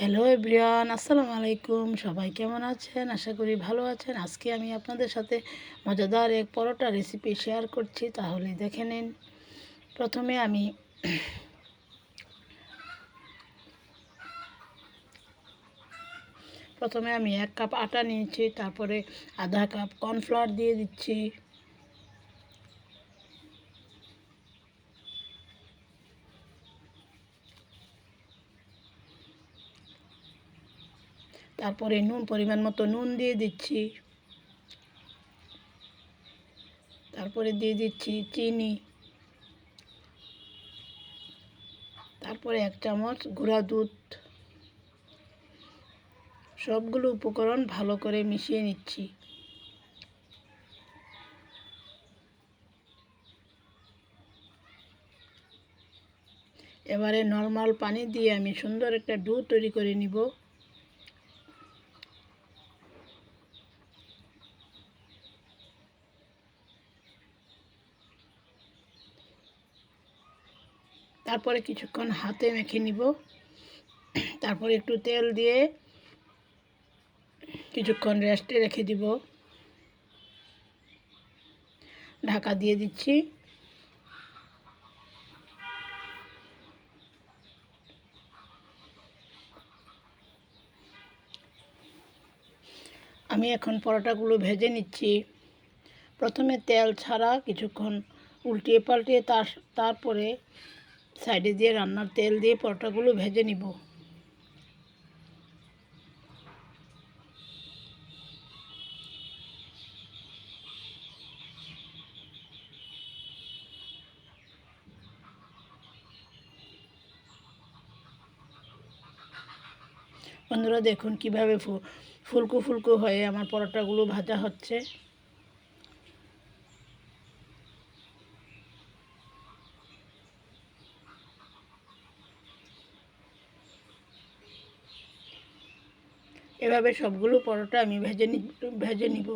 Hello everyone আসসালামু আলাইকুম সবাই কেমন আছেন? আশা করি ভালো আছেন। আজকে আমি আপনাদের সাথে মজাদার এক পরোটা রেসিপি শেয়ার করছি। তাহলে দেখে নিন। প্রথমে আমি প্রথমে আমি এক কাপ আটা নিয়েছি। তারপরে আধা কাপ কর্নফ্লাওয়ার দিয়ে দিচ্ছি। তারপরে নুন, পরিমাণ মতো নুন দিয়ে দিচ্ছি। তারপরে দিয়ে দিচ্ছি চিনি। তারপরে এক চামচ গুঁড়া দুধ। সবগুলো উপকরণ ভালো করে মিশিয়ে নিচ্ছি। এবারে নর্মাল পানি দিয়ে আমি সুন্দর একটা ডো তৈরি করে নিব। তারপরে কিছুক্ষণ হাতে মেখে নিব। তারপরে একটু তেল দিয়ে কিছুক্ষণ রেস্টে রেখে দিব। ঢাকা দিয়ে দিচ্ছি। আমি এখন পরোটাগুলো ভেজে নিচ্ছি। প্রথমে তেল ছাড়া কিছুক্ষণ উল্টিয়ে পাল্টিয়ে তার তারপরে সাইডে দিয়ে রান্নার তেল দিয়ে পরোটাগুলো ভেজে নিব। বন্ধুরা দেখুন কীভাবে ফুলকো ফুলকো হয়ে আমার পরোটাগুলো ভাজা হচ্ছে। এভাবে সবগুলো পরোটা আমি ভেজে নি ভেজে নিব।